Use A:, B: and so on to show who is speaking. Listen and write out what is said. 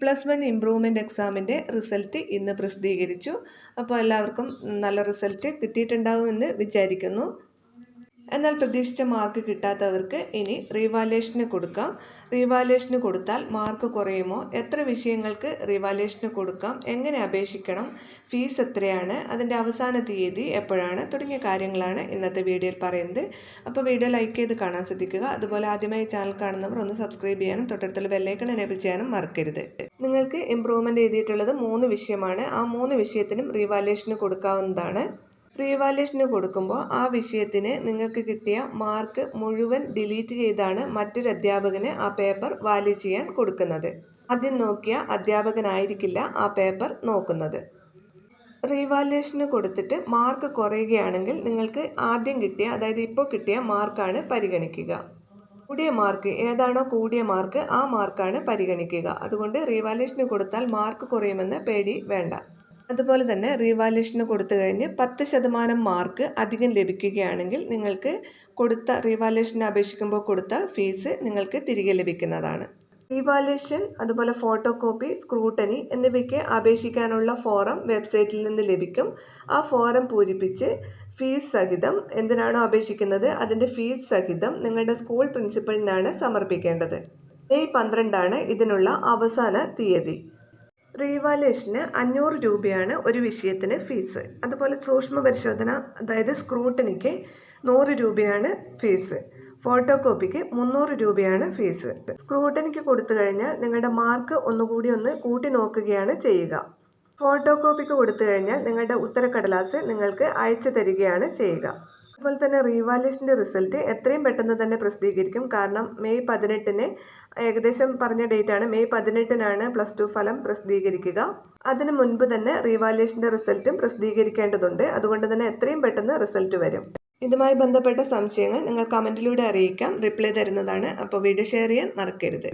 A: Plus one improvement എക്സാമിന്റെ result ഇന്ന് പ്രസിദ്ധീകരിച്ചു. അപ്പോൾ എല്ലാവർക്കും നല്ല റിസൾട്ട് കിട്ടിയിട്ടുണ്ടാവുമെന്ന് വിചാരിക്കുന്നു. എന്നാൽ പ്രതീക്ഷിച്ച മാർക്ക് കിട്ടാത്തവർക്ക് ഇനി റീവാലേഷന് കൊടുക്കാം. റീവാലേഷന് കൊടുത്താൽ മാർക്ക് കുറയുമോ? എത്ര വിഷയങ്ങൾക്ക് റീവാലേഷന് കൊടുക്കാം? എങ്ങനെ അപേക്ഷിക്കണം? ഫീസ് എത്രയാണ്? അതിന്റെ അവസാന തീയതി എപ്പോഴാണ്? തുടങ്ങിയ കാര്യങ്ങളാണ് ഇന്നത്തെ വീഡിയോയിൽ പറയുന്നത്. അപ്പോൾ വീഡിയോ ലൈക്ക് ചെയ്ത് കാണാൻ ശ്രദ്ധിക്കുക. അതുപോലെ ആദ്യമായി ചാനൽ കാണുന്നവർ ഒന്ന് സബ്സ്ക്രൈബ് ചെയ്യാനും തൊട്ടടുത്തുള്ള ബെല്ലൈക്കൺ എനേബിൾ ചെയ്യാനും മറക്കരുത്. നിങ്ങൾക്ക് ഇമ്പ്രൂവ്മെന്റ് എഴുതിയിട്ടുള്ളത് മൂന്ന് വിഷയമാണ്. ആ മൂന്ന് വിഷയത്തിനും റീവാലേഷന് കൊടുക്കാവുന്നതാണ്. റീവാലേഷന് കൊടുക്കുമ്പോൾ ആ വിഷയത്തിന് നിങ്ങൾക്ക് കിട്ടിയ മാർക്ക് മുഴുവൻ ഡിലീറ്റ് ചെയ്താണ് മറ്റൊരു അധ്യാപകന് ആ പേപ്പർ വാല്യൂ ചെയ്യാൻ കൊടുക്കുന്നത്. ആദ്യം നോക്കിയ അധ്യാപകനായിരിക്കില്ല ആ പേപ്പർ നോക്കുന്നത്. റീവാലുവേഷന് കൊടുത്തിട്ട് മാർക്ക് കുറയുകയാണെങ്കിൽ നിങ്ങൾക്ക് ആദ്യം കിട്ടിയ അതായത് ഇപ്പോൾ കിട്ടിയ മാർക്കാണ് പരിഗണിക്കുക. കൂടിയ മാർക്ക് ഏതാണോ കൂടിയ മാർക്ക് ആ മാർക്കാണ് പരിഗണിക്കുക. അതുകൊണ്ട് റീവാലുവേഷന് കൊടുത്താൽ മാർക്ക് കുറയുമെന്ന് പേടി വേണ്ട. അതുപോലെ തന്നെ റീവാലുവേഷന് കൊടുത്തു കഴിഞ്ഞ് പത്ത് ശതമാനം മാർക്ക് അധികം ലഭിക്കുകയാണെങ്കിൽ നിങ്ങൾക്ക് കൊടുത്ത റീവാലുവേഷന് അപേക്ഷിക്കുമ്പോൾ കൊടുത്ത ഫീസ് നിങ്ങൾക്ക് തിരികെ ലഭിക്കുന്നതാണ്. റീവാലുവേഷൻ അതുപോലെ ഫോട്ടോ കോപ്പി സ്ക്രൂട്ടനി എന്നിവയ്ക്ക് അപേക്ഷിക്കാനുള്ള ഫോറം വെബ്സൈറ്റിൽ നിന്ന് ലഭിക്കും. ആ ഫോറം പൂരിപ്പിച്ച് ഫീസ് സഹിതം എന്തിനാണോ അപേക്ഷിക്കുന്നത്? അതിന്റെ ഫീസ് സഹിതം നിങ്ങളുടെ സ്കൂൾ പ്രിൻസിപ്പലിനാണ് സമർപ്പിക്കേണ്ടത്. മെയ് പന്ത്രണ്ടാണ് ഇതിനുള്ള അവസാന തീയതി. റീവാലേഷന് അഞ്ഞൂറ് രൂപയാണ് ഒരു വിഷയത്തിന് ഫീസ്. അതുപോലെ സൂക്ഷ്മ പരിശോധന അതായത് സ്ക്രൂട്ടനിക്ക് നൂറ് രൂപയാണ് ഫീസ്. ഫോട്ടോ കോപ്പിക്ക് മുന്നൂറ് രൂപയാണ് ഫീസ്. സ്ക്രൂട്ടനിക്ക് കൊടുത്തു കഴിഞ്ഞാൽ നിങ്ങളുടെ മാർക്ക് ഒന്നുകൂടി ഒന്ന് കൂട്ടി നോക്കുകയാണ് ചെയ്യുക. ഫോട്ടോ കോപ്പിക്ക് കൊടുത്തു കഴിഞ്ഞാൽ നിങ്ങളുടെ ഉത്തരക്കടലാസ് നിങ്ങൾക്ക് അയച്ചു തരികയാണ് ചെയ്യുക. അതുപോലെ തന്നെ റീവാലുവേഷന്റെ റിസൾട്ട് എത്രയും പെട്ടെന്ന് തന്നെ പ്രസിദ്ധീകരിക്കും. കാരണം മെയ് പതിനെട്ടിന് ഏകദേശം പറഞ്ഞ ഡേറ്റ് ആണ് മെയ് പതിനെട്ടിനാണ് പ്ലസ് ടു ഫലം പ്രസിദ്ധീകരിക്കുക. അതിനു മുൻപ് തന്നെ റീവാലുവേഷന്റെ റിസൾട്ടും പ്രസിദ്ധീകരിക്കേണ്ടതുണ്ട്. അതുകൊണ്ട് തന്നെ എത്രയും പെട്ടെന്ന് റിസൾട്ട് വരും. ഇതുമായി ബന്ധപ്പെട്ട സംശയങ്ങൾ നിങ്ങൾ കമന്റിലൂടെ അറിയിക്കാം. റിപ്ലൈ തരുന്നതാണ്. അപ്പോൾ വീഡിയോ ഷെയർ ചെയ്യാൻ മറക്കരുത്.